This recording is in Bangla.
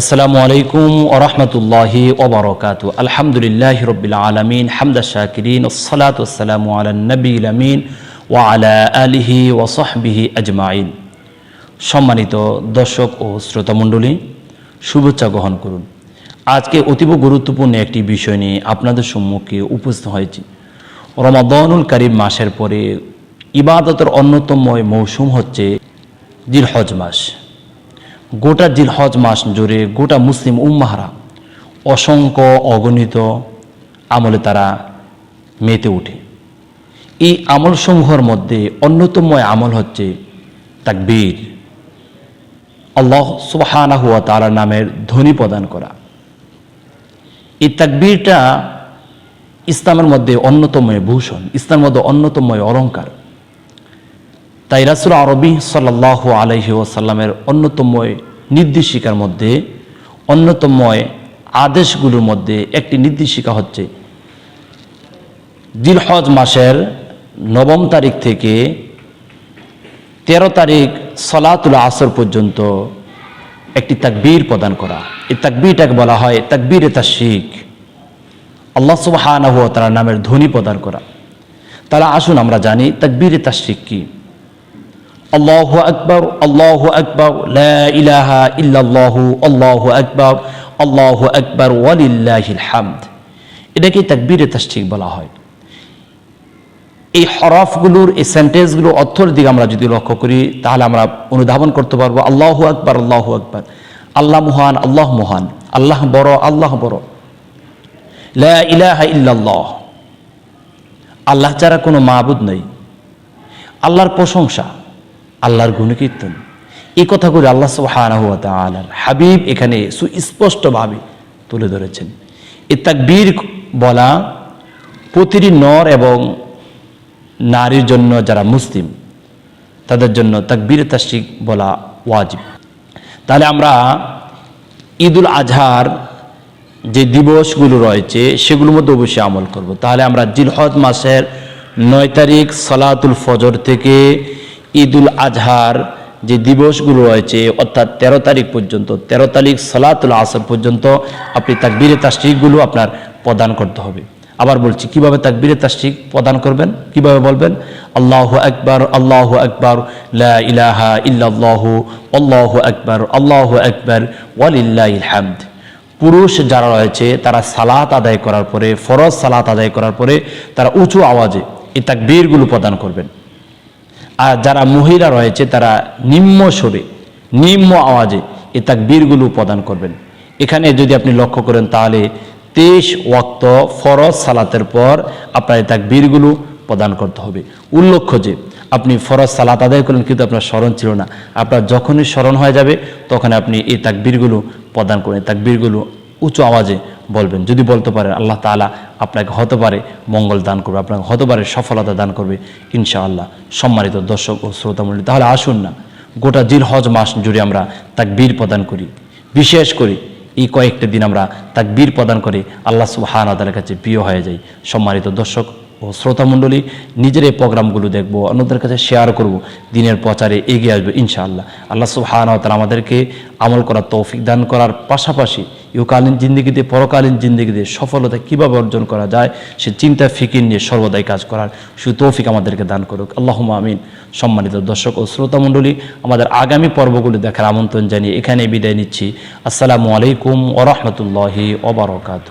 আসসালামু আলাইকুম ওরহমতুল্লাহি ওবরকাত আলহামদুলিল্লাহ রবিল আলমিন হামদা শাকিরিন ওসলাত ওসালামু আলা নবীল আমিন ওয়া আলা আলিহি ওসহবিহি আজমাইন। সম্মানিত দর্শক ও শ্রোতামণ্ডলী শুভেচ্ছা গ্রহণ করুন। আজকে অতীব গুরুত্বপূর্ণ একটি বিষয় নিয়ে আপনাদের সম্মুখে উপস্থিত হয়েছি। রমাদানুল করিম মাসের পরে ইবাদতের অন্যতম মৌসুম হচ্ছে জিলহজ মাস। গোটা জিল হজ মাস জুড়ে গোটা মুসলিম উম্মাহারা অসংখ্য অগণিত আমলে তারা মেতে ওঠে। এই আমলসমূহের মধ্যে অন্যতম আমল হচ্ছে তাকবীর। আল্লাহ সুবাহানা হুয়া তালা নামের ধ্বনি প্রদান করা। এই তাকবীরটা ইসলামের মধ্যে অন্যতম ভূষণ, ইসলামের মধ্যে অন্যতম অলঙ্কার তাই রাসুল আরবি সাল্লাহ আলহি ওসাল্লামের অন্যতম নির্দেশিকার মধ্যে অন্যতম আদেশগুলোর মধ্যে একটি নির্দেশিকা হচ্ছে জিলহজ মাসের নবম তারিখ থেকে তেরো তারিখ সলাতুল আসর পর্যন্ত একটি তাকবীর প্রদান করা। এই তাকবীরটাকে বলা হয় তাকবীর তা শিখ আল্লাহ সুবাহ তার নামের ধ্বনি প্রদান করা। তাহলে আসুন আমরা জানি তাকবীর তা শিখ কি। আল্লাহ আকবর আল্লাহ আকবর ইলাহা ইল্লাল্লাহু, আল্লাহ আকবর আল্লাহ আকবর, ওয়ালিল্লাহিল হামদ। এটাকে তাকবীরে তাস্টিক বলা হয়। এই হরফগুলোর, এই সেন্টেন্সগুলোর অর্থের দিকে আমরা যদি লক্ষ্য করি, তাহলে আমরা অনুধাবন করতে পারব, আল্লাহ আকবর আল্লাহ আকবর। আল্লাহ মহান আল্লাহ মহান, আল্লাহ বড় আল্লাহ বড়। লা ইলাহা ইল্লাল্লাহ। আল্লাহ ছাড়া কোনো মাহবুদ নেই। আল্লাহর প্রশংসা। আল্লাহর গুণকীর্তন। এই কথাগুলি আল্লাহ সুবাহানহুয়াত আলার হাবিব এখানে সুস্পষ্টভাবে তুলে ধরেছেন। এ তাকবীর বলা প্রতিটি নর এবং নারীর জন্য যারা মুসলিম, তাদের জন্য তাকবীর তাস্টিক বলা ওয়াজিব। তাহলে আমরা ঈদুল আজহার যে দিবসগুলো রয়েছে, সেগুলোর মধ্যে অবশ্যই আমল করব। তাহলে আমরা জিলহজ মাসের নয় তারিখ সলাতুল ফজর থেকে ঈদুল আজহার যে দিবসগুলো রয়েছে, অর্থাৎ তেরো তারিখ পর্যন্ত, তেরো তারিখ সলাতুল আসর পর্যন্ত আপনি তাকবীরে তাস্টিকগুলো আপনার প্রদান করতে হবে। আবার বলছি, কীভাবে তাকবীরে তাস্টিক প্রদান করবেন? কীভাবে বলবেন? আল্লাহ আকবর আল্লাহ আকবর, লা ইলাহা ইল্লাল্লাহু, আল্লাহ আকবর আল্লাহ আকবর ওয়ালিল্লাহিল হামদ। পুরুষ যারা রয়েছে, তারা সালাত আদায় করার পরে, ফরজ সালাত আদায় করার পরে, তারা উঁচু আওয়াজে এই তাকবীরগুলো প্রদান করবেন। আর যারা মহিলা রয়েছে, তারা নিম্ন স্বরে নিম্ন আওয়াজে এ তাকবীরগুলো প্রদান করবেন। এখানে যদি আপনি লক্ষ্য করেন, তাহলে তেইশ ওয়াক্ত ফরজ সালাতের পর আপনার এই তাকবীরগুলো প্রদান করতে হবে। উল্লেখ্য যে, আপনি ফরজ সালাত আদায় করলেন কিন্তু আপনার স্মরণ ছিল না। আপনার যখনই স্মরণ হয়ে যাবে, তখন আপনি এই তাকবীরগুলো প্রদান করেন। তাকবীরগুলো উঁচু আওয়াজে বলবেন। যদি বলতে পারেন আল্লাহ তালা আপনাকে হতে পারে মঙ্গল দান করবে, আপনাকে হতে পারে সফলতা দান করবে, ইনশাআল্লাহ। সম্মানিত দর্শক ও শ্রোতামণ্ডলী তাহলে আসুন না। গোটা জিল হজ মাস জুড়ে আমরা তাকবীর প্রদান করি। বিশেষ করে এই কয়েকটা দিন আমরা তাকবীর প্রদান করে আল্লাহ সুবহান আদালের কাছে প্রিয় হয়ে যাই। সম্মানিত দর্শক ও শ্রোতামণ্ডলী নিজের এই প্রোগ্রামগুলো দেখব, অন্যদের কাছে শেয়ার করব। দিনের প্রচারে এগিয়ে আসবে, ইনশাআল্লাহ। আল্লাহ সুবহান তারা আমাদেরকে আমল করার তৌফিক দান করার পাশাপাশি ইউকালীন জিন্দিগিতে, পরকালীন জিন্দিগিতে সফলতা কীভাবে অর্জন করা যায়, সে চিন্তা, ফিকির নিয়ে সর্বদাই কাজ করার সুতৌফিক আমাদেরকে দান করুক। আল্লাহ আমিন। সম্মানিত দর্শক ও শ্রোতামণ্ডলী আমাদের আগামী পর্বগুলি দেখার আমন্ত্রণ জানিয়ে এখানে বিদায় নিচ্ছি। আসসালামু আলাইকুম ওরহমতুল্লাহি ওবরকাত